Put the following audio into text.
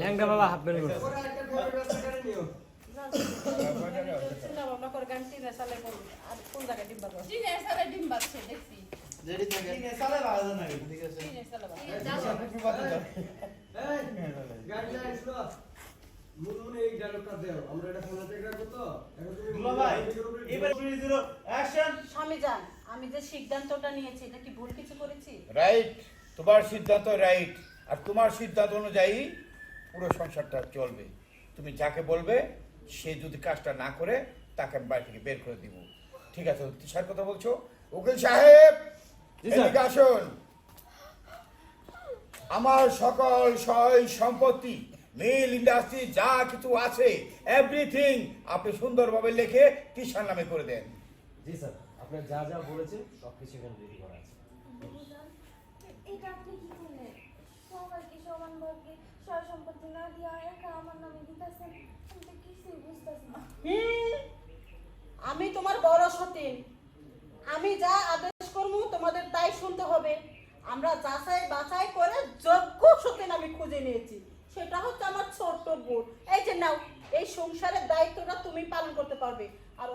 ল্যাংটা বাবা half bell করে ওরা একটা ফেভারিট রাস্তা করে নিও চিন্তা ভাবনা করে গান টিনে চালে করব আর কোন জায়গায় ডিব্বা করব চিনে সালে ডিম বাজছে দেখছি রেডি থাকে ঠিক আছে, চালে ভালো না ঠিক আছে চিনে সালে বাজছে এই গাইডলাইন শুনো মুনমুন এই ডায়লগটা দাও আমরা এটা ফোনে টেক রাখব তো এখন তুমি দুলা ভাই এবার 3 0 অ্যাকশন স্বামী যান আমি যে সিদ্ধান্তটা নিয়েছি এটা কি ভুল কিছু করেছি রাইট তোমার সিদ্ধান্ত রাইট আর তোমার সিদ্ধান্ত অনুযায়ী পুরো সংসারটা চলবে। তুমি যাকে বলবে সে যদি কাজটা না করে তাকে আমি বাড়ি থেকে বের করে দিব। ঠিক আছে কিসের কথা বলছো? উকিল সাহেব এদিকে আসুন। আমার সকল সয় সম্পত্তি মিল ইন্ডাস্ট্রি যা কিছু আছে এভরিথিং আপনি সুন্দরভাবে লিখে তিসার নামে করে দেন। জি স্যার আপনি যা যা বলেছেন সব কিছু এখানে রেডি করা আছে। এটা আপনি কি করলেন? সবাইকে সমান সম্পত্তি না দিয়া একা আমার নামে দিতেছেন। আমি তো কিছুই বুঝতেছি না। আমি তোমার বড় সতীন। আমি যা আদেশ করব তোমাদের তাই শুনতে হবে। আমরা যাচাই বাছাই করে যোগ্য সতীন আমি খুঁজে নিয়েছি। সেটা হচ্ছে আমার ছোট্ট বোন। এই যে নাও, এই সংসারের দায়িত্বটা তুমি পালন করতে পারবে। আর